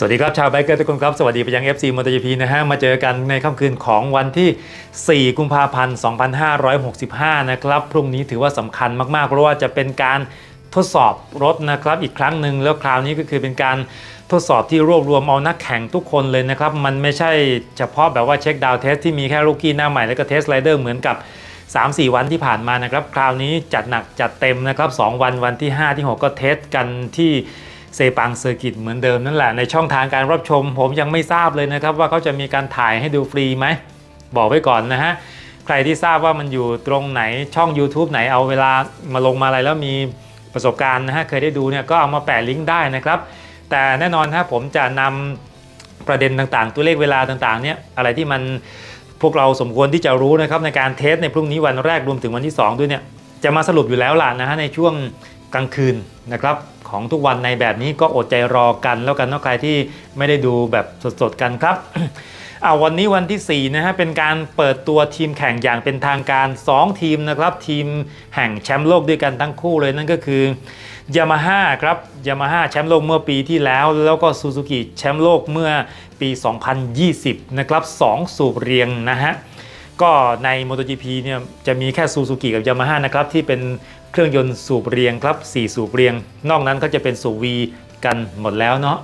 สวัสดีครับ ชาวไบเกอร์ทุกคนครับ สวัสดีไปยัง FC m o t o GP นะฮะ มาเจอกันในค่ำคืนของวันที่ 4 กุมภาพันธ์ 2565 นะครับ พรุ่งนี้ถือว่าสำคัญมาก ๆ เพราะว่าจะเป็นการทดสอบรถนะครับอีกครั้งหนึ่งแล้วคราวนี้ก็คือเป็นการทดสอบที่รวบรวมเอานักแข่งทุกคนเลยนะครับ มันไม่ใช่เฉพาะแบบว่าเช็คดาวน์เทสที่มีแค่ลูกี้หน้าใหม่แล้วก็เทสไรเดอร์เหมือนกับ 3-4 วันที่ผ่านมานะครับ คราวนี้จัดหนักจัดเต็มนะครับ 2 วันวันที่ 5 ที่ 6 ก็เทสกันที่ เซปังเซอร์กิตเหมือนเดิมนั่นแหละในช่องทางการรับชม ผมยังไม่ทราบเลยนะครับ ว่าเขาจะมีการถ่ายให้ดูฟรีไหม บอกไว้ก่อนนะฮะ ใครที่ทราบว่ามันอยู่ตรงไหนช่อง YouTube ไหนเอาเวลามาลงมาอะไรแล้วมีประสบการณ์นะฮะเคยได้ดูเนี่ยก็เอามาแปะลิงก์ได้นะครับ แต่แน่นอนฮะผมจะนำประเด็นต่างๆ ตัวเลขเวลาต่างๆเนี่ยอะไรที่มันพวกเราสมควรที่จะรู้นะครับในการเทสในพรุ่งนี้วันแรกรวมถึงวันที่ 2 ด้วยเนี่ยจะมาสรุปอยู่แล้วล่ะนะฮะในช่วงกลางคืนนะครับ ของทุกวันในแบบนี้ก็อดใจรอกันแล้วกันเนาะใครที่ไม่ได้ดูแบบสดๆกันครับเอาวันนี้วันที่4นะฮะเป็นการเปิดตัวทีมแข่งอย่างเป็นทางการ 2 ทีมนะครับ ทีมแห่งแชมป์โลกด้วยกันทั้งคู่เลยนั่นก็คือยามาฮ่าครับยามาฮ่าแชมป์โลกเมื่อปีที่แล้ว แล้วก็ซูซูกิแชมป์โลกเมื่อปี 2020 นะครับ 2 สูบเรียงนะฮะก็ใน MotoGP เนี่ยจะมีแค่ซูซูกิกับยามาฮ่านะครับที่เป็น เครื่องยนต์สูบเรียงครับ 4 สูบเรียง นอกนั้นก็จะเป็นสูบวีกันหมดแล้วเนาะ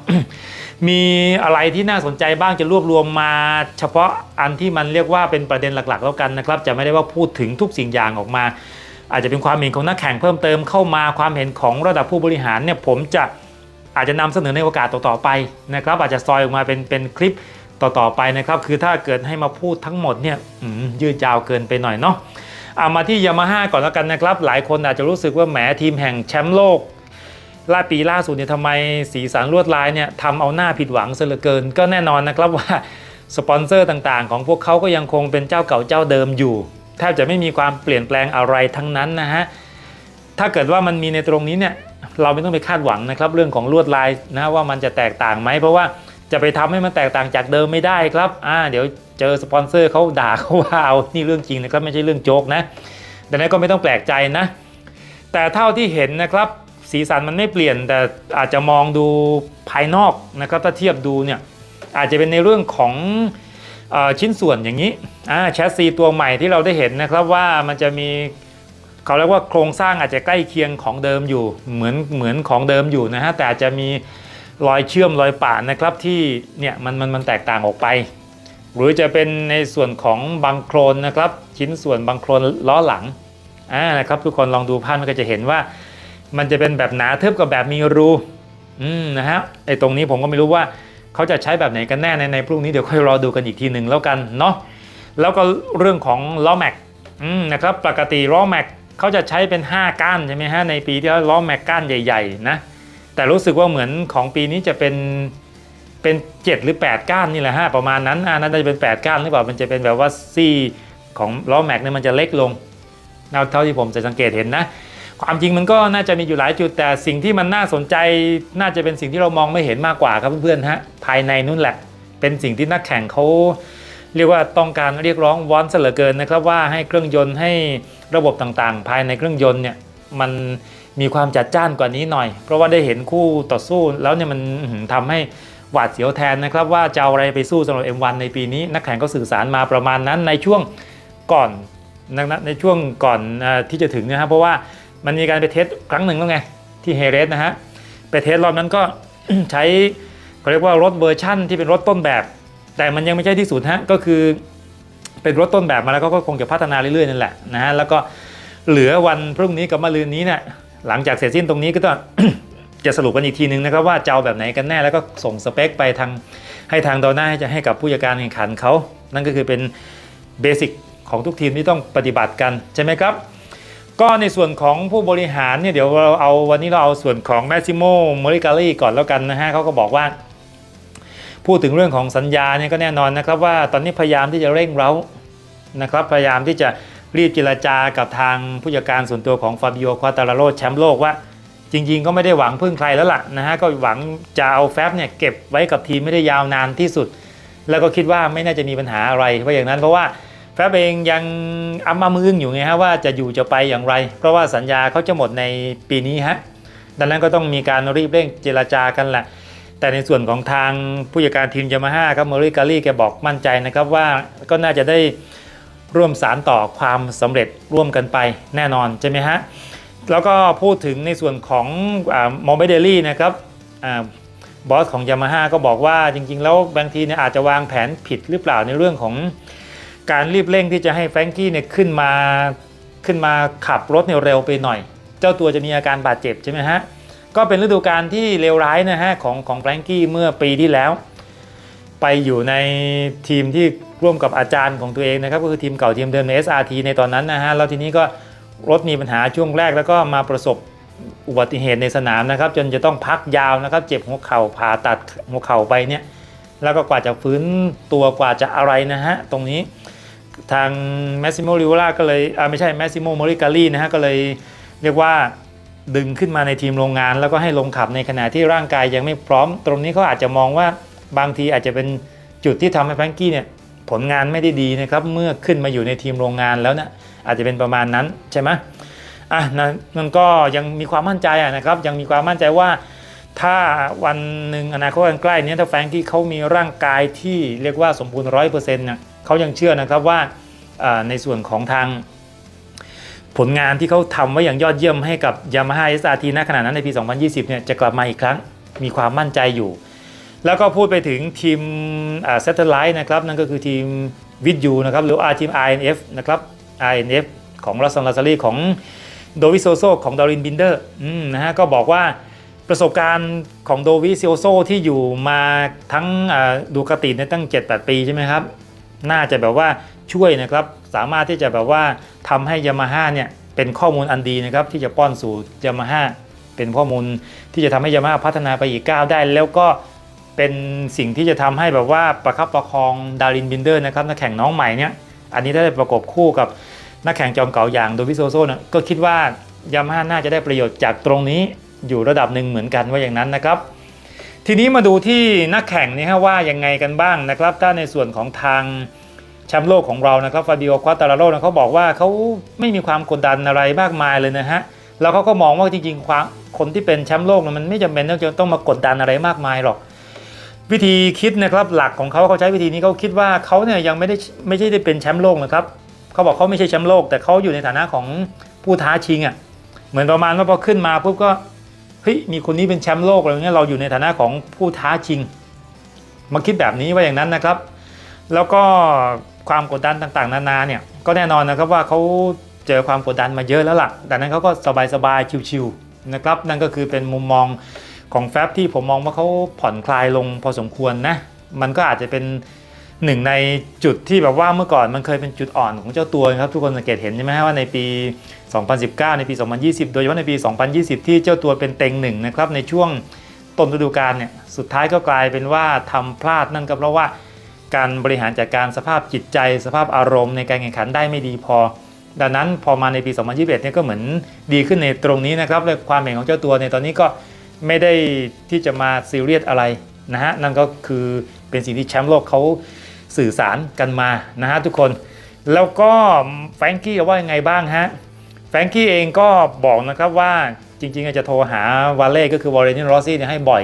มีอะไรที่น่าสนใจบ้างจะรวบรวมมา เฉพาะอันที่มันเรียกว่าเป็นประเด็นหลักๆ แล้วกันนะครับ จะไม่ได้ว่าพูดถึงทุกสิ่งอย่างออกมา อาจจะเป็นความเห็นของนักแข่งเพิ่มเติมเข้ามาความเห็นของระดับผู้บริหารเนี่ยผมจะอาจจะนำเสนอในโอกาสต่อๆไปนะครับอาจจะซอยออกมาเป็นเป็นคลิปต่อๆไปนะครับ คือถ้าเกิดให้มาพูดทั้งหมดเนี่ยยืดยาวเกินไปหน่อยเนาะ เอามาที่ยามาฮ่าก่อนแล้วกันนะครับ หลายคนอาจจะรู้สึกว่าแหมทีมแห่งแชมป์โลกล่าปีล่าสุดเนี่ยทำไมสีสันลวดลายเนี่ยทำเอาหน้าผิดหวังเสียเหลือเกิน ก็แน่นอนนะครับว่าสปอนเซอร์ต่างๆ ของพวกเขาก็ยังคงเป็นเจ้าเก่าเจ้าเดิมอยู่แทบจะไม่มีความเปลี่ยนแปลงอะไรทั้งนั้นนะฮะถ้าเกิดว่ามันมีในตรงนี้เนี่ยเราไม่ต้องไปคาดหวังนะครับเรื่องของลวดลายนะว่ามันจะแตกต่างไหมเพราะว่าจะไปทำให้มันแตกต่างจากเดิมไม่ได้ครับอ่าเดี๋ยว เจอสปอนเซอร์เขาด่าเขาว่าเอานี่เรื่องจริงนะครับไม่ใช่เรื่องโจ๊กนะดังนั้นก็ไม่ต้องแปลกใจนะ แต่เท่าที่เห็นนะครับสีสันมันไม่เปลี่ยนแต่อาจจะมองดูภายนอกนะครับถ้าเทียบดูเนี่ยอาจจะเป็นในเรื่องของอชิ้นส่วนอย่างนี้อ่าแชสซีตัวใหม่ที่เราได้เห็นนะครับว่ามันจะมีเขาเรียกว่าโครงสร้างอาจจะใกล้เคียงของเดิมอยู่เหมือนเหมือนของเดิมอยู่นะฮะแต่อาจจะมีรอยเชื่อมรอยป่านนะครับที่เนี่ยมันมันมันแตกต่างออกไป หรือจะเป็นในส่วนของบังโครนนะครับ ชิ้นส่วนบังโครนล้อหลังอ่านะครับทุกคนลองดูภาพมันก็จะเห็นว่า มันจะเป็นแบบหนาทึบกับแบบมีรูอืมนะฮะไอตรงนี้ผมก็ไม่รู้ว่าเขาจะใช้แบบไหนกันแน่ในในพรุ่งนี้เดี๋ยวค่อยรอดูกันอีกทีหนึ่งแล้วกันเนาะแล้วก็เรื่องของล้อแม็กอืมนะครับปกติล้อแม็กเขาจะใช้เป็น 5 ก้านใช่ไหมฮะในปีที่แล้วล้อแม็กก้านใหญ่ ๆ นะแต่รู้สึกว่าเหมือนของปีนี้จะเป็น เป็น7หรือ8ก้านนี่แหละฮะประมาณนั้นอ่าน่าจะเป็น8ก้านหรือเปล่ามันจะเป็นแบบว่าซี่ของล้อแม็กเนี่ยมันจะเล็กลงเท่าที่ผมจะสังเกตเห็นนะความจริงมันก็น่าจะมีอยู่หลายจุดแต่สิ่งที่มันน่าสนใจน่าจะเป็นสิ่งที่เรามองไม่เห็นมากกว่าครับเพื่อนๆฮะภายในนู่นแหละ เป็นสิ่งที่นักแข่งเขาเรียกว่าต้องการเรียกร้องวอนเสหลือเกินนะครับว่าให้เครื่องยนต์ให้ระบบต่างๆ ภายในเครื่องยนต์เนี่ยมันมีความจัดจ้านกว่านี้หน่อย เพราะว่าได้เห็นคู่ต่อสู้แล้วเนี่ยมันอื้อหือทำให้ หวาดเสียวแทนนะครับว่าจะเอาอะไรไปสู้สำหรับ M1 ในปีนี้ นักแข่งก็สื่อสารมาประมาณนั้นในช่วงก่อนในช่วงก่อนที่จะถึงนะครับเพราะว่ามันมีการไปเทสครั้งหนึ่งแล้วไงที่เฮเรสนะฮะไปเทสรอบนั้นก็ใช้เขาเรียกว่ารถเวอร์ชั่นที่เป็นรถต้นแบบ แต่มันยังไม่ใช่ที่สุดฮะก็คือเป็นรถต้นแบบมาแล้วก็คงจะพัฒนาเรื่อยๆนั่นแหละนะฮะแล้วก็เหลือวันพรุ่งนี้กับมะรืนนี้เนี่ยหลังจากเสร็จสิ้นตรงนี้ก็ต้อง จะสรุปกันอีกทีนึงนะครับว่าจะเอาแบบไหนกันแน่แล้วก็ส่งสเปคไปทางให้ทางดอน่าให้จะให้กับผู้จัดการแข่งขันเขา นั่นก็คือเป็นเบสิกของทุกทีมที่ต้องปฏิบัติกันใช่ไหมครับ ก็ในส่วนของผู้บริหารเนี่ยเดี๋ยวเราเอาวันนี้เราเอาส่วนของแมซิโมโมริกาลีก่อนแล้วกันนะฮะเขาก็บอกว่า พูดถึงเรื่องของสัญญาเนี่ยก็แน่นอนนะครับว่าตอนนี้พยายามที่จะเร่งเร้านะครับพยายามที่จะรีบเจรจากับทางผู้จัดการส่วนตัวของฟาบิโอควาตาลาโรแชมป์โลกว่า จริงๆ ก็ไม่ได้หวังพึ่งใครแล้วล่ะนะฮะก็หวังจะเอาแฟบเนี่ยเก็บไว้กับทีมไม่ได้ยาวนานที่สุด แล้วก็คิดว่าไม่น่าจะมีปัญหาอะไรเพราะอย่างนั้นเพราะว่าแฟบเองยังอ้ำมามึงอยู่ไงฮะว่าจะอยู่จะไปอย่างไร เพราะว่าสัญญาเขาจะหมดในปีนี้ฮะดังนั้นก็ต้องมีการรีบเร่งเจรจากันแหละ แต่ในส่วนของทางผู้จัดการทีมยามาฮ่าครับเมอริกาลี่แกบอกมั่นใจนะครับว่าก็น่าจะได้ร่วมสารต่อความสำเร็จร่วมกันไปแน่นอนใช่ไหมฮะ แล้วก็พูดถึงในส่วนของมอมเบเดลี่นะครับอบอสของยามาฮ่าก็บอกว่าจริงๆ แล้วบางทีเนี่ยอาจจะวางแผนผิดหรือเปล่าในเรื่องของการรีบเร่งที่จะให้แฟรงกี้เนี่ยขึ้นมาขึ้นมาขับรถเนี่ยเร็วไปหน่อย เจ้าตัวจะมีอาการบาดเจ็บใช่ไหมฮะ ก็เป็นฤดูกาลที่เลวร้ายนะฮะของของแฟรงกี้เมื่อปีที่แล้ว ไปอยู่ในทีมที่ร่วมกับอาจารย์ของตัวเองนะครับ ก็คือทีมเก่าทีมเดิมใน SRT ในตอนนั้นนะฮะแล้วทีนี้ก็ รถมีปัญหาช่วงแรกแล้วก็มาประสบอุบัติเหตุในสนามนะครับ จนจะต้องพักยาวนะครับ เจ็บหัวเข่าผ่าตัดหัวเข่าไปเนี่ยแล้วก็กว่าจะฟื้นตัวกว่าจะอะไรนะฮะ ตรงนี้ทางแมสซิโมริวล่าก็เลยอ่าไม่ใช่แมสซิโมโมริกาลีนะฮะ ก็เลยเรียกว่าดึงขึ้นมาในทีมโรงงาน แล้วก็ให้ลงขับในขณะที่ร่างกายยังไม่พร้อม ตรงนี้เขาอาจจะมองว่าบางทีอาจจะเป็นจุดที่ทำให้แฟรงกี้เนี่ย ผลงานไม่ได้ดีนะครับเมื่อขึ้นมาอยู่ในทีมโรงงานแล้วนะอาจจะเป็นประมาณนั้นใช่ไหมอะนั่นนั่นก็ยังมีความมั่นใจนะครับ ยังมีความมั่นใจว่า ถ้าวันหนึ่งอนาคตอันใกล้นี้ถ้าแฟรงกี้เขามีร่างกายที่เรียกว่าสมบูรณ์ร้อยเปอร์เซ็นต์เนี่ยเขายังเชื่อนะครับว่าในส่วนของทางผลงานที่เขาทำไว้อย่างยอดเยี่ยมให้กับ Yamaha SRT ณขณะนั้นในปี 2020 เนี่ยจะกลับมาอีกครั้ง มีความมั่นใจอยู่ แล้วก็พูดไปถึงทีมอ่า Satellite นะครับนั่นก็คือทีมวิดยูนะครับหรือ R ทีม INF นะครับ INF ของรัสซันลาซารีของโดวิโซโซของดารินบินเดอร์นะฮะก็บอกว่าประสบการณ์ของโดวิโซโซที่อยู่มาทั้งอ่าดูกติเนี่ยตั้ง 7-8 ปีใช่ไหมครับ น่าจะแบบว่าช่วยนะครับสามารถที่จะแบบว่าทำให้ยามาฮ่าเนี่ยเป็นข้อมูลอันดีนะครับที่จะป้อนสู่ยามาฮ่าเป็นข้อมูลที่จะทำให้ยามาฮ่าพัฒนาไปอีกก้าวได้ แล้วก็ เป็นสิ่งที่จะทำให้แบบว่าประคับประคองดารินบินเดอร์นะครับนักแข่งน้องใหม่เนี่ยอันนี้ถ้าได้ประกบคู่กับนักแข่งจอมเก่าอย่างโดวิโซโซ่เนี่ยก็คิดว่ายามาฮ่าน่าจะได้ประโยชน์จากตรงนี้อยู่ระดับหนึ่งเหมือนกันว่าอย่างนั้นนะครับ ทีนี้มาดูที่นักแข่งนี่ฮะว่ายังไงกันบ้างนะครับ ถ้าในส่วนของทางแชมป์โลกของเรานะครับฟาบิโอควาตาราโรนะเขาบอกว่าเขาไม่มีความกดดันอะไรมากมายเลยนะฮะแล้วเขาก็มองว่าจริงๆความคนที่เป็นแชมป์โลกมันไม่จำเป็นต้องต้องมากดดันอะไรมากมายหรอก วิธีคิดนะครับหลักของเขาเขาใช้วิธีนี้เขาคิดว่าเขาเนี่ยยังไม่ได้ไม่ใช่ได้เป็นแชมป์โลกนะครับเขาบอกเขาไม่ใช่แชมป์โลก แต่เขาอยู่ในฐานะของผู้ท้าชิงอะ่ะเหมือนประมาณว่าพอขึ้นมาปุ๊บก็เฮ้ยมีคนนี้เป็นแชมป์โลกอะไรเงี้ยเราอยู่ในฐานะของผู้ท้าชิงมาคิดแบบนี้ว่าอย่างนั้นนะครับ แล้วก็ความกดดันต่างๆ นานาเนี่ยก็แน่นอนนะครับว่าเขาเจอความกดดันมาเยอะแล้วล่ะดังนั้นเขาก็สบายๆชิวๆนะครับนั่นก็คือเป็นมุมมอง ของแฟบที่ผมมองว่าเขาผ่อนคลายลงพอสมควรนะ มันก็อาจจะเป็นหนึ่งในจุดที่แบบว่าเมื่อก่อนมันเคยเป็นจุดอ่อนของเจ้าตัวครับ ทุกคนสังเกตเห็นใช่ไหมฮะว่าในปี 2019 ในปี 2020 โดยเฉพาะในปี 2020 ที่เจ้าตัวเป็นเต็งหนึ่งนะครับในช่วงต้นฤดูกาลเนี่ยสุดท้ายก็กลายเป็นว่าทำพลาดนั่นก็เพราะว่าการบริหารจัดการสภาพจิตใจ สภาพอารมณ์ในการแข่งขันได้ไม่ดีพอ ดังนั้นพอมาในปี 2021เนี่ยก็เหมือนดีขึ้นในตรงนี้นะครับและความเห็นของเจ้าตัวในตอนนี้ก็ ไม่ได้ที่จะมาซีเรียสอะไรนะฮะนั่นก็คือเป็นสิ่งที่แชมป์โลกเขาสื่อสารกันมานะฮะทุกคนแล้วก็แฟรงกี้ว่ายังไงบ้างฮะแฟรงกี้เองก็บอกนะครับว่าจริงๆอาจจะโทรหาวาเล่ก็คือวอร์เรนิโรซี่เนี่ยให้บ่อย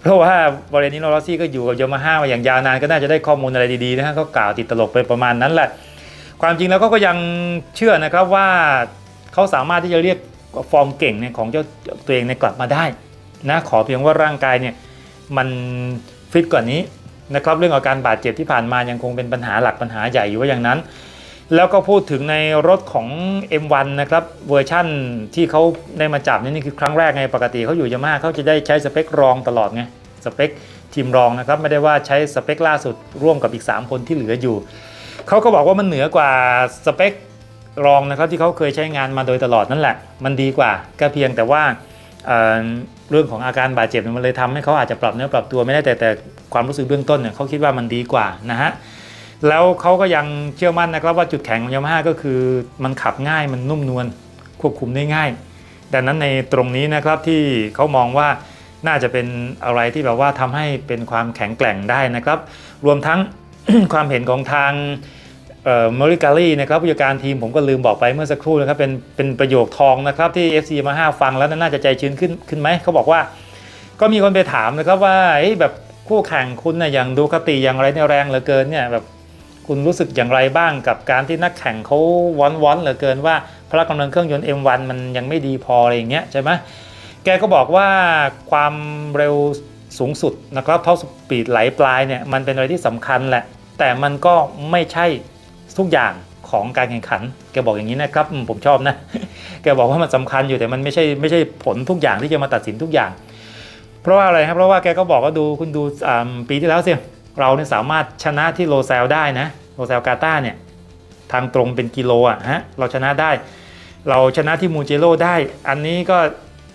เพราะว่าวอร์เรนิโรซี่ก็อยู่กับยมาฮ่ามาอย่างยาวนานก็น่าจะได้ข้อมูลอะไรดีๆนะฮะก็กล่าวติดตลกไปประมาณนั้นแหละ ความจริงแล้วก็ยังเชื่อนะครับว่าเขาสามารถที่จะเรียก ฟอร์มเก่งเนี่ยของเจ้าตัวเองเนี่ยกลับมาได้นะขอเพียงว่าร่างกายเนี่ยมันฟิตกว่านี้นะครับเรื่องอาการบาดเจ็บที่ผ่านมายังคงเป็นปัญหาหลักปัญหาใหญ่อยู่ว่าอย่างนั้น แล้วก็พูดถึงในรถของ M1 นะครับเวอร์ชั่นที่เขาได้มาจับนี่นี่คือครั้งแรกไงปกติเขาอยู่ยามาเขาจะได้ใช้สเปครองตลอดไงสเปคทีมรองนะครับไม่ได้ว่าใช้สเปคล่าสุดร่วมกับอีก 3 คนที่เหลืออยู่เขาก็บอกว่ามันเหนือกว่าสเปค รองนะครับที่เขาเคยใช้งานมาโดยตลอดนั่นแหละ มันดีกว่าก็เพียงแต่ว่าเเรื่องของอาการบาดเจ็บมันเลยทำให้เขาอาจจะปรับเนื้อปรับตัวไม่ได้แต่แต่ความรู้สึกเบื้องต้นเนี่ยเขาคิดว่ามันดีกว่านะฮะแล้วเขาก็ยังเชื่อมั่นนะครับว่าจุดแข็งของยามาฮ่าก็คือมันขับง่ายมันนุ่มนวลควบคุมได้ง่าย ดังนั้นในตรงนี้นะครับที่เขามองว่าน่าจะเป็นอะไรที่แบบว่าทำให้เป็นความแข็งแกร่งได้นะครับ รวมทั้งความเห็นของทาง เอ่อมอริกาลีนะครับผู้จัดการทีมผมก็ลืมบอกไปเมื่อสักครู่นะครับเป็นเป็นประโยคทองนะครับที่ FC มา5ฟังแล้วน่าจะใจชื้นขึ้นขึ้นไหมเขาบอกว่า ก็มีคนไปถามนะครับว่าเอ้แบบคู่แข่งคุณนะอย่างดูคติอย่างไรเนี่ยแรงเหลือเกินเนี่ยแบบคุณรู้สึกอย่างไรบ้างกับการที่นักแข่งเขาวอนวอนเหลือเกินว่าพละกำลังเครื่องยนต์ M1 มันยังไม่ดีพออะไรอย่างเงี้ยใช่ไหมแกก็บอกว่าความเร็วสูงสุดนะครับเท่าสปีดไหลปลายเนี่ยมันเป็นอะไรที่สำคัญแหละแต่มันก็ไม่ใช่ ทุกอย่างของการแข่งขัน แกบอกอย่างนี้นะครับผมชอบนะ แกบอกว่ามันสำคัญอยู่แต่มันไม่ใช่ไม่ใช่ผลทุกอย่างที่จะมาตัดสินทุกอย่าง เพราะว่าอะไรครับเพราะว่าแกก็บอกว่าดูคุณดูปีที่แล้วสิเราเนี่ยสามารถชนะที่โลแซลได้นะโลแซลกาตาเนี่ยทางตรงเป็นกิโลอะฮะเราชนะได้ เราชนะที่มูเจโรได้ อันนี้ก็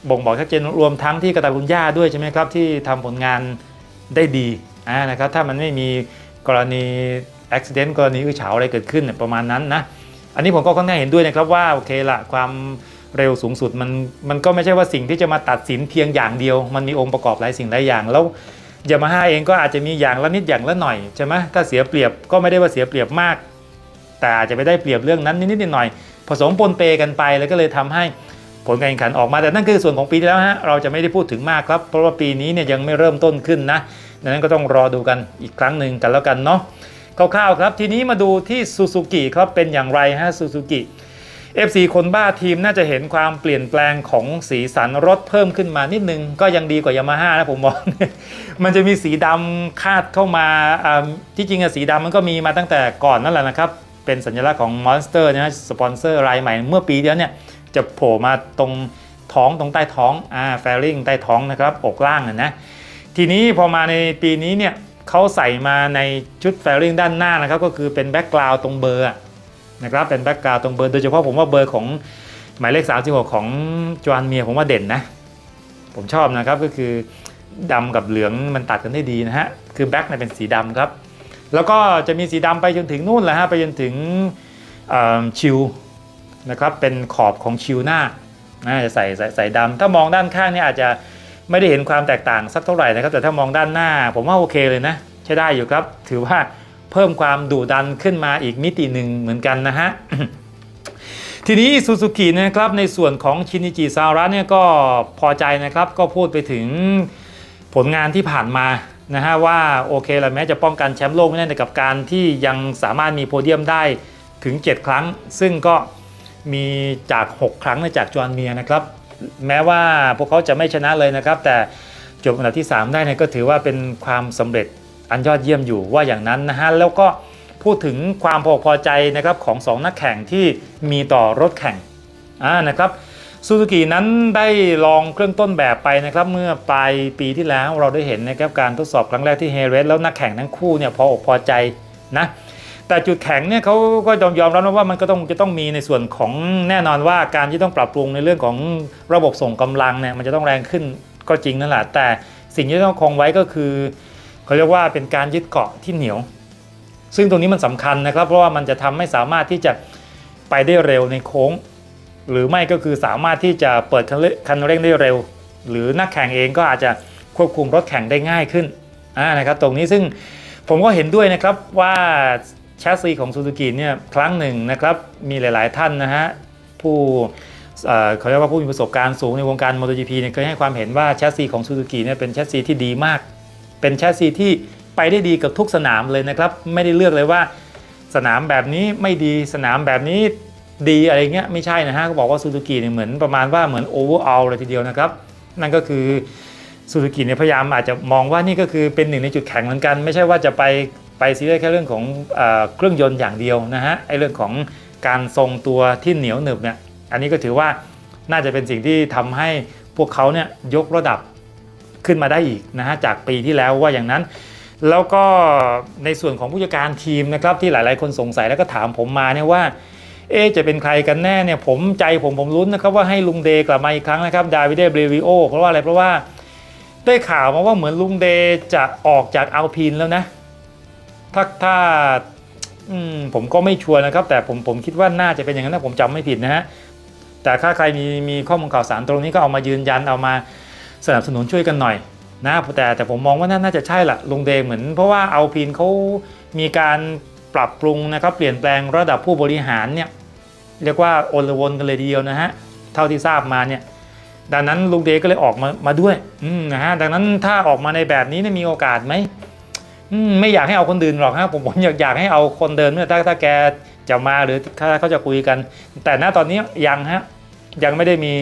บ่งบอกชัดเจนรวมทั้งที่กาตาลุญญาด้วยใช่ไหมครับที่ทำผลงานได้ดีอ่านะครับถ้ามันไม่มีกรณี อุบิเหตุกรณีอื้อฉาวอะไรเกิดขึ้นเนี่ยประมาณนั้นนะอันนี้ผมก็ค่อนข้างเห็นด้วยนะครับว่าโอเคละความเร็วสูงสุดมันมันก็ไม่ใช่ว่าสิ่งที่จะมาตัดสินเพียงอย่างเดียว มันมีองค์ประกอบหลายสิ่งหลายอย่างแล้วยามาฮ่าเองก็อาจจะมีอย่างละนิดอย่างละหน่อยใช่ไหมถ้าเสียเปรียบก็ไม่ได้ว่าเสียเปรียบมาก แต่อาจจะไม่ได้เปรียบเรื่องนั้นนิดๆหน่อยผสมปนเปกันไปแล้วก็เลยทำให้ผลการแข่งขันออกมาแต่นั่นคือส่วนของปีที่แล้วฮะเราจะไม่ได้พูดถึงมากครับ เพราะว่าปีนี้เนี่ยยังไม่เริ่มต้นขึ้นนะดังนั้นก็ต้องรอดูกันอีกครั้งหนึ่งกันแล้วกันเนาะ คร่าวๆครับ ทีนี้มาดูที่ซูซูกิครับเป็นอย่างไรฮะซูซูกิ FC คนบ้าทีมน่าจะเห็นความเปลี่ยนแปลงของสีสันรถเพิ่มขึ้นมานิดนึง ก็ยังดีกว่ายามาฮ่านะผมมอง มันจะมีสีดำคาดเข้ามาที่จริงอะสีดำมันก็มีมาตั้งแต่ก่อนนั่นแหละนะครับ เป็นสัญลักษณ์ของ Monster นะฮะสปอนเซอร์รายใหม่เมื่อปีที่แล้วเนี่ย จะโผล่มาตรงท้องตรงใต้ท้องอ่าแฟริงใต้ท้องนะครับอกล่างนะนะทีนี้พอมาในปีนี้เนี่ย เขาใส่มาในชุดแฟลริงด้านหน้านะครับก็คือเป็นแบ็กกราวด์ตรงเบอร์นะครับเป็นแบ็กกราวด์ตรงเบอร์โดยเฉพาะผมว่าเบอร์ของหมายเลข 36 ของจวนเมียผมว่าเด่นนะ ผมชอบนะครับก็คือดำกับเหลืองมันตัดกันได้ดีนะฮะ คือแบ็กเนี่ยเป็นสีดำครับ แล้วก็จะมีสีดำไปจนถึงนู่นแหละฮะ ไปจนถึงชิวนะครับเป็นขอบของชิวหน้าน่าจะใส่ใส่ใส่ดำถ้ามองด้านข้างนี่อาจจะ ไม่ได้เห็นความแตกต่างสักเท่าไหร่นะครับ แต่ถ้ามองด้านหน้า ผมว่าโอเคเลยนะ ใช้ได้อยู่ครับ ถือว่าเพิ่มความดุดันขึ้นมาอีกมิติหนึ่งเหมือนกันนะฮะทีนี้ซูซูกินะครับในส่วนของชินิจิซาระเนี่ยก็พอใจนะครับก็พูดไปถึงผลงานที่ผ่านมานะฮะว่าโอเคละแม้จะป้องกันแชมป์โลกไม่ได้แต่กับการที่ยังสามารถมีโพเดียมได้ถึง 7 ครั้ง ซึ่งก็มีจาก 6 ครั้งในจากจอนเมียนะครับ แม้ว่าพวกเขาจะไม่ชนะเลยนะครับ แต่จบอันดับที่ 3 ได้เนี่ยก็ถือว่าเป็นความสำเร็จอันยอดเยี่ยมอยู่ว่าอย่างนั้นนะฮะแล้วก็พูดถึงความพอพอใจนะครับของ 2 นักแข่งที่มีต่อรถแข่งอ่านะครับซูซูกินั้นได้ลองเครื่องต้นแบบไปนะครับเมื่อปลายปีที่แล้วเราได้เห็นนะครับการทดสอบครั้งแรกที่เฮเรสแล้วนักแข่งทั้งคู่เนี่ยพออกพอใจนะ แต่จุดแข็งเนี่ยเขาก็ยอมยอมรับว่ามันก็ต้องจะต้องมีในส่วนของแน่นอนว่าการที่ต้องปรับปรุงในเรื่องของระบบส่งกำลังเนี่ยมันจะต้องแรงขึ้นก็จริงนั่นแหละแต่สิ่งที่ต้องคงไว้ก็คือเขาเรียกว่าเป็นการยึดเกาะที่เหนียว ซึ่งตรงนี้มันสำคัญนะครับ เพราะว่ามันจะทำให้สามารถที่จะไปได้เร็วในโค้ง หรือไม่ก็คือสามารถที่จะเปิดคันเร่งได้เร็ว หรือนักแข่งเองก็อาจจะควบคุมรถแข่งได้ง่ายขึ้นนะครับ ตรงนี้ซึ่งผมก็เห็นด้วยนะครับว่า แชสซีของซูซูกิเนี่ยครั้งหนึ่งนะครับมีหลายๆท่านนะฮะผู้เขาเรียกว่าผู้มีประสบการณ์สูงในวงการ MotoGP เนี่ยเคยให้ความเห็นว่าแชสซีของซูซูกิเนี่ยเป็นแชสซีที่ดีมาก เป็นแชสซีที่ไปได้ดีกับทุกสนามเลยนะครับ ไม่ได้เลือกเลยว่าสนามแบบนี้ไม่ดีสนามแบบนี้ดีอะไรเงี้ยไม่ใช่นะฮะเขาบอกว่าซูซูกิเนี่ยเหมือนประมาณว่าเหมือนโอเวอร์ออลเลยทีเดียวนะครับ นั่นก็คือซูซูกิเนี่ยพยายามอาจจะมองว่านี่ก็คือเป็นหนึ่งในจุดแข็งเหมือนกัน ไม่ใช่ว่าจะไป ไปซีเรียสแค่เรื่องของเอเครื่องยนต์อย่างเดียวนะฮะไอเรื่องของการทรงตัวที่เหนียวหนึบเนี่ยอันนี้ก็ถือว่าน่าจะเป็นสิ่งที่ทำให้พวกเขาเนี่ยยกระดับขึ้นมาได้อีกนะฮะจากปีที่แล้วว่าอย่างนั้น แล้วก็ในส่วนของผู้จัดการทีมนะครับที่หลายๆ คนสงสัยแล้วก็ถามผมมาเนี่ยว่าเอ๊จะเป็นใครกันแน่เนี่ยผมใจผมผมลุ้นนะครับว่าให้ลุงเดย์กลับมาอีกครั้งนะครับดาวิดเดเบรวิโอเพราะว่าอะไรเพราะว่าได้ข่าวมาว่าเหมือนลุงเดย์จะออกจากอัลพีนแล้วนะ ถ้าถ้าผมก็ไม่ชัวร์นะครับ แต่ผมผมคิดว่าน่าจะเป็นอย่างนั้นนะผมจำไม่ผิดนะฮะแต่ถ้าใครมีมีข้อมูลข่าวสารตรงนี้ก็เอามายืนยันเอามาสนับสนุนช่วยกันหน่อยนะแต่แต่ผมมองว่าน่าจะใช่ละลุงเดย์เหมือน เพราะว่าเอัลพีนเขามีการปรับปรุงนะครับ เปลี่ยนแปลงระดับผู้บริหารเนี่ยเรียกว่าโอนลวนกันเลยทีเดียวนะฮะเท่าที่ทราบมาเนี่ยดังนั้นลุงเดก็เลยออกมามาด้วยนะฮะดังนั้นถ้าออกมาในแบบนี้เนี่ยมีโอกาสไหม ไม่อยากให้เอาคนอื่นหรอกฮะผมผมอยากอยากให้เอาคนเดินเมื่อถ้าถ้าแกจะมาหรือถ้าเขาจะคุยกัน แต่ณตอนนี้ยังฮะยังไม่ได้มี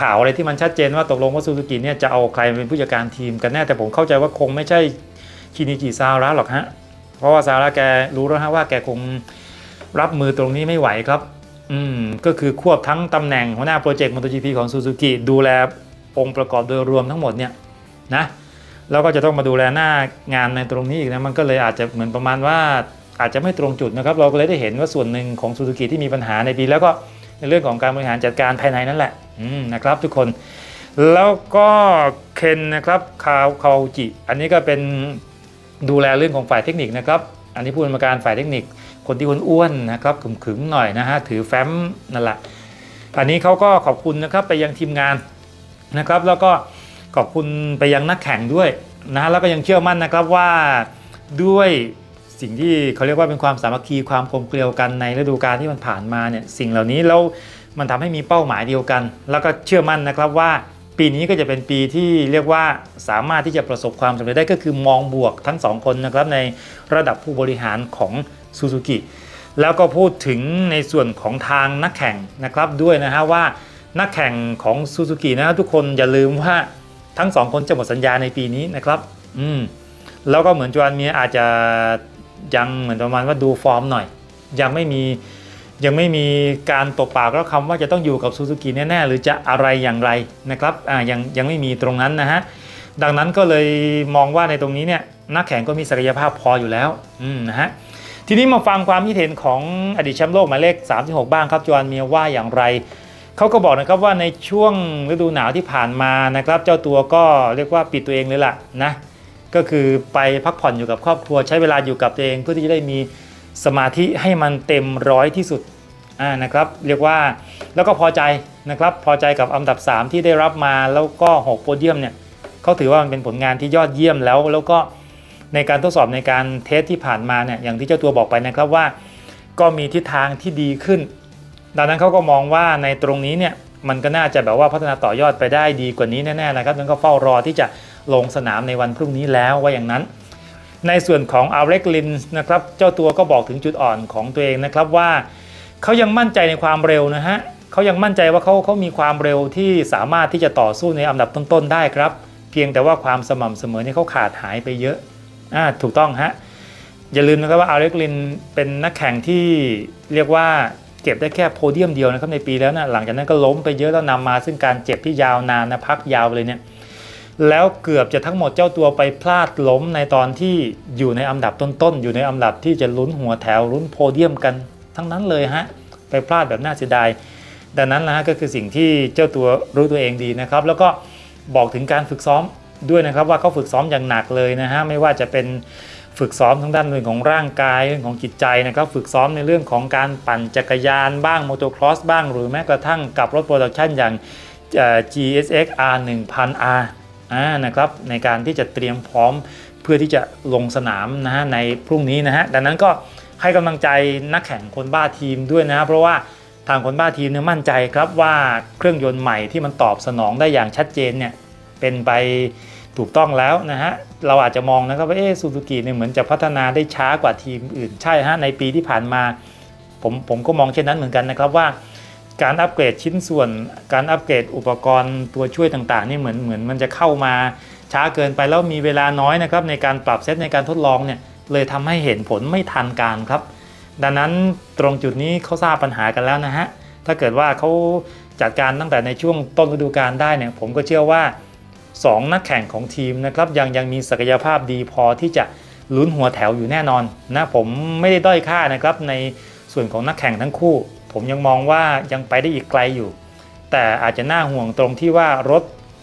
ข่าวอะไรที่มันชัดเจนว่าตกลงว่าซูซูกิเนี่ยจะเอาใครเป็นผู้จัดการทีมกันแน่แต่ผมเข้าใจว่าคงไม่ใช่คินิจิซาวระหรอกฮะเพราะว่าซาวระแกรู้แล้วฮะว่าแกคงรับมือตรงนี้ไม่ไหวครับอืมก็คือควบทั้งตำแหน่งหัวหน้าโปรเจกต์ MotoGP ของ Suzuki ดูแลองค์ประกอบโดยรวมทั้งหมดเนี่ยนะ แล้วก็จะต้องมาดูแลหน้างานในตรงนี้อีกนะมันก็เลยอาจจะเหมือนประมาณว่าอาจจะไม่ตรงจุดนะครับ เราก็เลยได้เห็นว่าส่วนหนึ่งของ Suzuki ที่มีปัญหาในปี แล้วก็ในเรื่องของการบริหารจัดการภายในนั่นแหละนะครับ ทุกคนแล้วก็เคนนะครับคาวคาวจิ อันนี้ก็เป็นดูแลเรื่องของฝ่ายเทคนิคนะครับ อันนี้ผู้กรรมการฝ่ายเทคนิค คนที่อ้วนๆนะครับขึมๆหน่อยนะฮะถือแฟ้มนั่นแหละอันนี้เขาก็ขอบคุณนะครับไปยังทีมงานนะครับ แล้วก็ ขอบคุณไปยังนักแข่งด้วยนะแล้วก็ยังเชื่อมั่นนะครับว่าด้วยสิ่งที่เขาเรียกว่าเป็นความสามัคคีความกลมเกลียวกันในฤดูกาลที่มันผ่านมาเนี่ยสิ่งเหล่านี้แล้วมันทำให้มีเป้าหมายเดียวกัน แล้วก็เชื่อมั่นนะครับว่าปีนี้ก็จะเป็นปีที่เรียกว่าสามารถที่จะประสบความสำเร็จได้ก็คือมองบวกทั้งสองคนนะครับในระดับผู้บริหารของซูซูกิแล้วก็พูดถึงในส่วนของทางนักแข่งนะครับด้วยนะฮะว่านักแข่งของซูซูกินะทุกคนอย่าลืมว่า ทั้งสองคนจะหมดสัญญาในปีนี้นะครับ อืมแล้วก็เหมือนจวนเมียอาจจะยังเหมือนประมาณว่าดูฟอร์มหน่อย ยังไม่มียังไม่มีการตบปากแล้วคำว่าจะต้องอยู่กับซูซูกิแน่ๆ หรือจะอะไรอย่างไรนะครับอ่ายังยังไม่มีตรงนั้นนะฮะดังนั้นก็เลยมองว่าในตรงนี้เนี่ยนักแข่งก็มีศักยภาพพออยู่แล้วอืมนะฮะทีนี้มาฟังความคิดเห็นของอดีตแชมป์โลกหมายเลข 36 บ้างครับจอห์นเมียว่าอย่างไร เขาก็บอกนะครับว่าในช่วงฤดูหนาวที่ผ่านมานะครับ เจ้าตัวก็เรียกว่าปิดตัวเองเลยล่ะนะก็คือไปพักผ่อนอยู่กับครอบครัวใช้เวลาอยู่กับตัวเองเพื่อที่จะได้มีสมาธิให้มันเต็มร้อยที่สุดนะครับ เรียกว่าแล้วก็พอใจนะครับพอใจกับอันดับ 3 ที่ได้รับมาแล้วก็6โพเดียมเนี่ยเขาถือว่ามันเป็นผลงานที่ยอดเยี่ยมแล้ว แล้วก็ในการทดสอบในการเทสที่ผ่านมาเนี่ยอย่างที่เจ้าตัวบอกไปนะครับว่า ก็มีทิศทางที่ดีขึ้น ดังนั้นเขาก็มองว่าในตรงนี้เนี่ยมันก็น่าจะแบบว่าพัฒนาต่อยอดไปได้ดีกว่านี้แน่ๆนะครับนั้นก็เฝ้ารอที่จะลงสนามในวันพรุ่งนี้แล้วว่าอย่างนั้น ในส่วนของอาเร็กลินนะครับเจ้าตัวก็บอกถึงจุดอ่อนของตัวเองนะครับว่าเขายังมั่นใจในความเร็วนะฮะเขายังมั่นใจว่าเขาเขามีความเร็วที่สามารถที่จะต่อสู้ในอันดับต้นๆได้ครับ เพียงแต่ว่าความสม่ำเสมอนี่เขาขาดหายไปเยอะอ่าถูกต้องฮะอย่าลืมนะครับว่าอาเร็กลินเป็นนักแข่งที่เรียกว่า เก็บได้แค่โพเดียมเดียวนะครับในปีแล้วนะหลังจากนั้นก็ล้มไปเยอะแล้วนำมาซึ่งการเจ็บที่ยาวนานนะพักยาวเลยเนี่ยแล้วเกือบจะทั้งหมดเจ้าตัวไปพลาดล้มในตอนที่อยู่ในอันดับต้นๆอยู่ในอันดับที่จะลุ้นหัวแถวลุ้นโพเดียมกันทั้งนั้นเลยฮะไปพลาดแบบน่าเสียดายดังนั้นนะฮะก็คือสิ่งที่เจ้าตัวรู้ตัวเองดีนะครับ แล้วก็บอกถึงการฝึกซ้อมด้วยนะครับว่าเขาฝึกซ้อมอย่างหนักเลยนะฮะไม่ว่าจะเป็น ฝึกซ้อมทั้งด้านเรื่องของร่างกายเรื่องของจิตใจนะครับฝึกซ้อมในเรื่องของการปั่นจักรยานบ้างโมโตครอสบ้าง หรือแม้กระทั่งกับรถโปรดักชันอย่าง GSX R 1000R อ่านะครับในการที่จะเตรียมพร้อมเพื่อที่จะลงสนามนะฮะในพรุ่งนี้นะฮะดังนั้นก็ให้กำลังใจนักแข่งคนบ้าทีมด้วยนะเพราะว่าทางคนบ้าทีมเนี่ยมั่นใจครับว่าเครื่องยนต์ใหม่ที่มันตอบสนองได้อย่างชัดเจนเนี่ยเป็นไปถูกต้องแล้วนะฮะ เราอาจจะมองนะครับว่าเออซูซูกิเนี่ยเหมือนจะพัฒนาได้ช้ากว่าทีมอื่นใช่ฮะในปีที่ผ่านมาผมผมก็มองเช่นนั้นเหมือนกันนะครับว่า การอัปเกรดชิ้นส่วน การอัปเกรดอุปกรณ์ตัวช่วยต่างๆนี่เหมือนเหมือนมันจะเข้ามาช้าเกินไปแล้วมีเวลาน้อยนะครับในการปรับเซตในการทดลองเนี่ยเลยทำให้เห็นผลไม่ทันการครับ ดังนั้นตรงจุดนี้เขาทราบปัญหากันแล้วนะฮะถ้าเกิดว่าเขาจัดการตั้งแต่ในช่วงต้นฤดูกาลได้เนี่ยผมก็เชื่อว่า 2 นักแข่งของทีมนะครับยังยังมีศักยภาพดีพอที่จะลุ้นหัวแถวอยู่แน่นอนนะผมไม่ได้ด้อยค่านะครับในส่วนของนักแข่งทั้งคู่ ผมยังมองว่ายังไปได้อีกไกลอยู่ แต่อาจจะน่าห่วงตรงที่ว่ารถ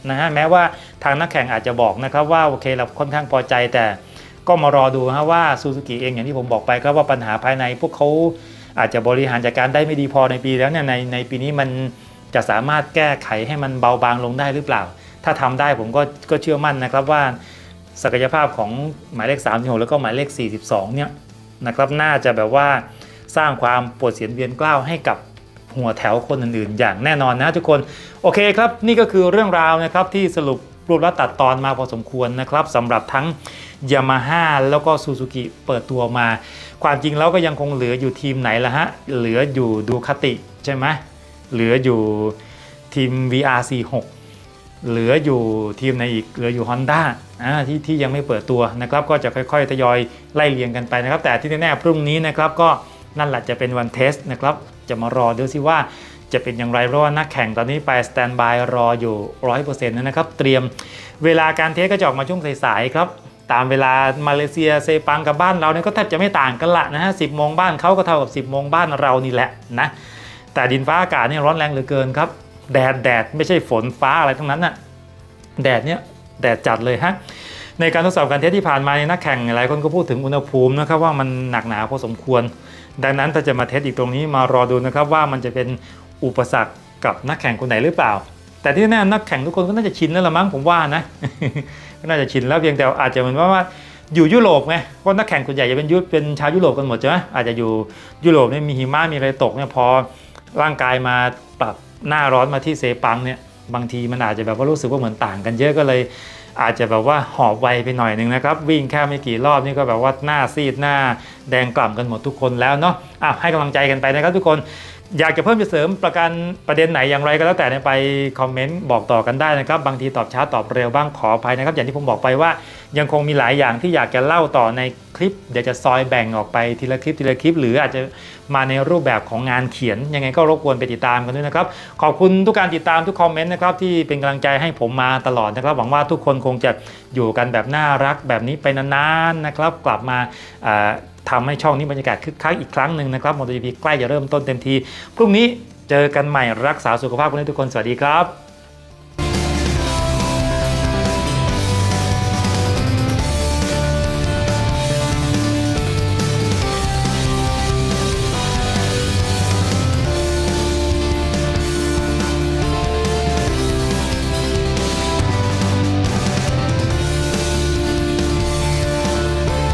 นะฮะแม้ว่าทางนักแข่งอาจจะบอกนะครับว่าโอเคเราค่อนข้างพอใจแต่ก็มารอดูฮะว่าซูซูกิเองอย่างที่ผมบอกไปครับว่าปัญหาภายในพวกเขาอาจจะบริหารจัดการได้ไม่ดีพอในปีแล้วเนี่ยในในปีนี้มันจะสามารถแก้ไขให้มันเบาบางลงได้หรือเปล่า ถ้าทำได้ผมก็ก็เชื่อมั่นนะครับว่าศักยภาพของหมายเลข 36 แล้วก็หมายเลข 42 เนี่ยนะครับน่าจะแบบว่าสร้างความปวดเสียนเวียนกล้าวให้กับหัวแถวคนอื่นๆ อย่างแน่นอนนะทุกคน โอเคครับ นี่ก็คือเรื่องราวนะครับที่สรุปรวบและตัดตอนมาพอสมควรนะครับสำหรับทั้ง Yamaha แล้วก็ Suzuki เปิดตัวมา ความจริงแล้วก็ยังคงเหลืออยู่ทีมไหนละฮะ เหลืออยู่ดูคติใช่ไหมเหลืออยู่ทีม VRC6 เหลืออยู่ทีมไหนอีกเหลืออยู่ Honda อ่าที่ที่ยังไม่เปิดตัวนะครับก็จะค่อยๆทยอยไล่เรียงกันไปนะครับ แต่ที่แน่ๆพรุ่งนี้นะครับก็นั่นแหละจะเป็นวันเทสนะครับจะมารอดูซิว่าจะเป็นอย่างไรเพราะว่านักแข่งตอนนี้ไปสแตนบายรออยู่100%นะครับ เตรียมเวลาการเทสก็จะออกมาช่วงสายๆครับ ตามเวลามาเลเซียเซปังกับบ้านเราเนี่ยก็แทบจะไม่ต่างกันละนะฮะสิบโมงบ้านเขาก็เท่ากับ 10โมงบ้านเรานี่แหละนะแต่ดินฟ้าอากาศเนี่ยร้อนแรงเหลือเกินครับ แดดแดดไม่ใช่ฝนฟ้าอะไรทั้งนั้นน่ะแดดเนี่ยแดดจัดเลยฮะในการทดสอบการเทสที่ผ่านมาในนักแข่งหลายคนก็พูดถึงอุณหภูมินะครับว่ามันหนักหนาพอสมควร ดังนั้นถ้าจะมาเทสอีกตรงนี้มารอดูนะครับว่ามันจะเป็นอุปสรรคกับนักแข่งคนไหนหรือเปล่า แต่ที่แน่นักแข่งทุกคนก็น่าจะชินแล้วละมั้งผมว่านะก็น่าจะชินแล้วเพียงแต่อาจจะเหมือนว่าว่าอยู่ยุโรปไงเพราะนักแข่งส่วนใหญ่จะเป็นยุเป็นชาวยุโรปกันหมดใช่ไหมอาจจะอยู่ยุโรปเนี่ยมีหิมะมีอะไรตกเนี่ยพอร่างกายมาปรับ หน้าร้อนมาที่เซปังเนี่ยบางทีมันอาจจะแบบว่ารู้สึกว่าเหมือนต่างกันเยอะก็เลย อาจจะแบบว่าหอบไวไปหน่อยหนึ่งนะครับ วิ่งแค่ไม่กี่รอบนี่ก็แบบว่าหน้าซีดหน้าแดงกล่ำกันหมดทุกคนแล้วเนาะอะให้กำลังใจกันไปนะครับทุกคน อยากจะเพิ่มจะเสริมประกันประเด็นไหนอย่างไรก็แล้วแต่ไปคอมเมนต์บอกต่อกันได้นะครับ บางทีตอบช้าตอบเร็วบ้างขออภัยนะครับ อย่างที่ผมบอกไปว่า ยังคงมีหลายอย่างที่อยากจะเล่าต่อในคลิป เดี๋ยวจะซอยแบ่งออกไปทีละคลิปทีละคลิป หรืออาจจะมาในรูปแบบของงานเขียน ยังไงก็รบกวนไปติดตามกันด้วยนะครับ ขอบคุณทุกการติดตามทุกคอมเมนต์นะครับที่เป็นกำลังใจให้ผมมาตลอดนะครับ หวังว่าทุกคนคงจะอยู่กันแบบน่ารักแบบนี้ไปนานๆนะครับ กลับมา ทำทำให้ช่องนี้บรรยากาศคึกคักอีกครั้งหนึ่งนะครับมอเตอร์จีพีใกล้จะเริ่มต้นเต็มที พรุ่งนี้เจอกันใหม่รักษาสุขภาพกันทุกคน สวัสดีครับ